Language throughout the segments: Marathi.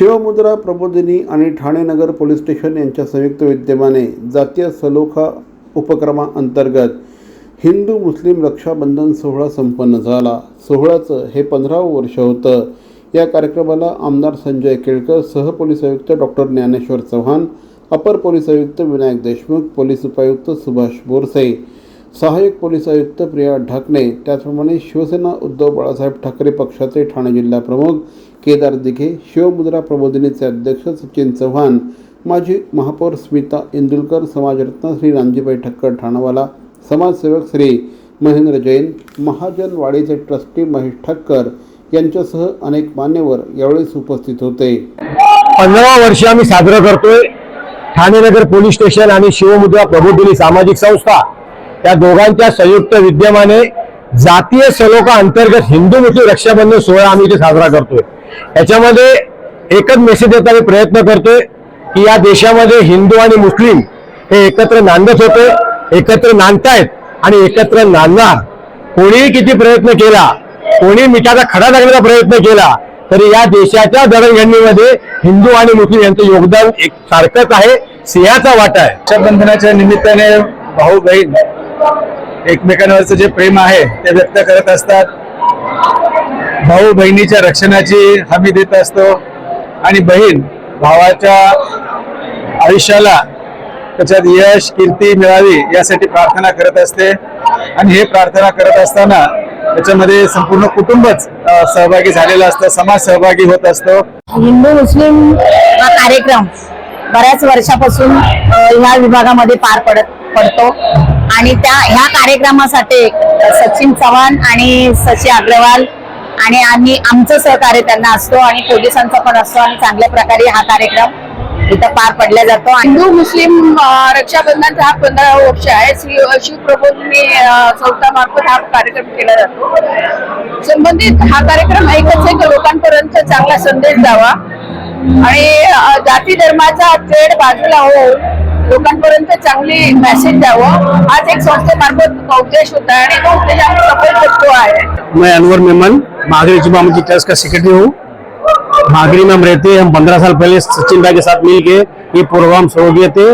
शिवमुद्रा प्रबोधिनी आणि ठाणे नगर पोलीस स्टेशन यांच्या संयुक्त विद्यमाने जातीय सलोखा उपक्रमाअंतर्गत हिंदू मुस्लिम रक्षाबंधन सोहळा संपन्न झाला. सोहळ्याचं हे पंधरावं वर्ष होतं. या कार्यक्रमाला आमदार संजय केळकर सहपोलीस आयुक्त डॉक्टर ज्ञानेश्वर चव्हाण अपर पोलीस आयुक्त विनायक देशमुख पोलीस उपायुक्त सुभाष बोरसे सहाय्यक पोलीस आयुक्त प्रिया ढाकणे त्याचप्रमाणे शिवसेना उद्धव बाळासाहेब ठाकरे पक्षाचे ठाणे जिल्हा प्रमुख केदार दिघे शिवमुद्रा प्रबोधिनीचे अध्यक्ष सचिन चव्हाण माजी महापौर स्मिता इंदुलकर समाजरत्न श्री रामजीबाई ठक्कर ठाणावाला समाजसेवक श्री महेंद्र जैन महाजन वाडीचे ट्रस्टी महेश ठक्कर यांच्यासह अनेक मान्यवर यावेळेस उपस्थित होते. पंधरा वर्ष आम्ही साजरं करतोय. ठाणे नगर पोलीस स्टेशन आणि शिवमुद्रा प्रबोधिनी सामाजिक संस्था या दोघांच्या संयुक्त विद्यमाने जातीय सलोखा अंतर्गत हिंदू मुस्लिम रक्षाबंधन सोहळा आम्ही इथे साजरा करतोय. याच्यामध्ये एकच मेसेज देता मी प्रयत्न करतोय की या देशामध्ये हिंदू आणि मुस्लिम हे एकत्र नांदत होते एकत्र नांदतायत आणि एकत्र नांदणार कोणीही किती प्रयत्न केला कोणी मिठाचा खडा लागण्याचा प्रयत्न केला तरी या देशाच्या दळणघडणीमध्ये हिंदू आणि मुस्लिम यांचं योगदान एक सारखंच आहे सिंहाचा वाटा आहे. रक्षाबंधनाच्या निमित्ताने भाऊ बहीण एकमेकांवरचं जे प्रेम आहे ते व्यक्त करत असतात. भाऊ बहिणीच्या रक्षणाची हमी देत असतो आणि बहीण भावाच्या आयुष्याला त्याच्यात यश कीर्ती मिळावी यासाठी प्रार्थना करत असते. आणि हे प्रार्थना करत असताना त्याच्यामध्ये संपूर्ण कुटुंबच सहभागी झालेलं असतं समाज सहभागी होत असतो. हिंदू मुस्लिम हा कार्यक्रम बऱ्याच वर्षापासून या ह्या विभागामध्ये पार पडत पडतो. आणि त्या ह्या कार्यक्रमासाठी सचिन चव्हाण आणि सचिन अग्रवाल आणि आम्ही आमचं सहकार्य त्यांना असतो आणि पोलिसांचा पण असतो आणि चांगल्या प्रकारे हा कार्यक्रम इथं पार पडला जातो. आणि हिंदू मुस्लिम अ, रक्षाबंधनचा हा पंधरा वर्ष आहे. श्री शिवप्रबोधिनी अ, संस्थामार्फत हा कार्यक्रम केला जातो. संबंधित हा कार्यक्रम एकच आहे की लोकांपर्यंत चांगला संदेश द्यावा. आणि जाती धर्माचा तेढ बाजूला होऊन लोकांपर्यंत चांगली मेसेज द्यावं. हाच एक संस्थेमार्फत उद्देश होता आणि तो उद्देश आम्ही सफल करतो आहे. मैं अनवर मेमन मागरी जुबा मस्जिद ट्रस्ट का सेक्रेटरी हूँ मागरी में हम रहते हैं, हम पंद्रह साल पहले सचिन भाई के साथ मिल के ये प्रोग्राम शुरू किए थे,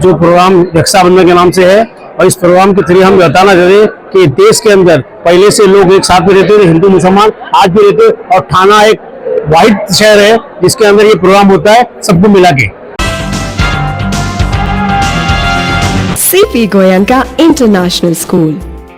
जो प्रोग्राम रक्षाबंधन के नाम से है, और इस प्रोग्राम के थ्रू हम बताना चाहते कि देश के अंदर पहले से लोग एक साथ में रहते थे, हिंदू, मुसलमान, आज भी रहते और थाना एक वाइड शहर है, जिसके अंदर ये प्रोग्राम होता है, सबको मिला के CP Goyanka international School.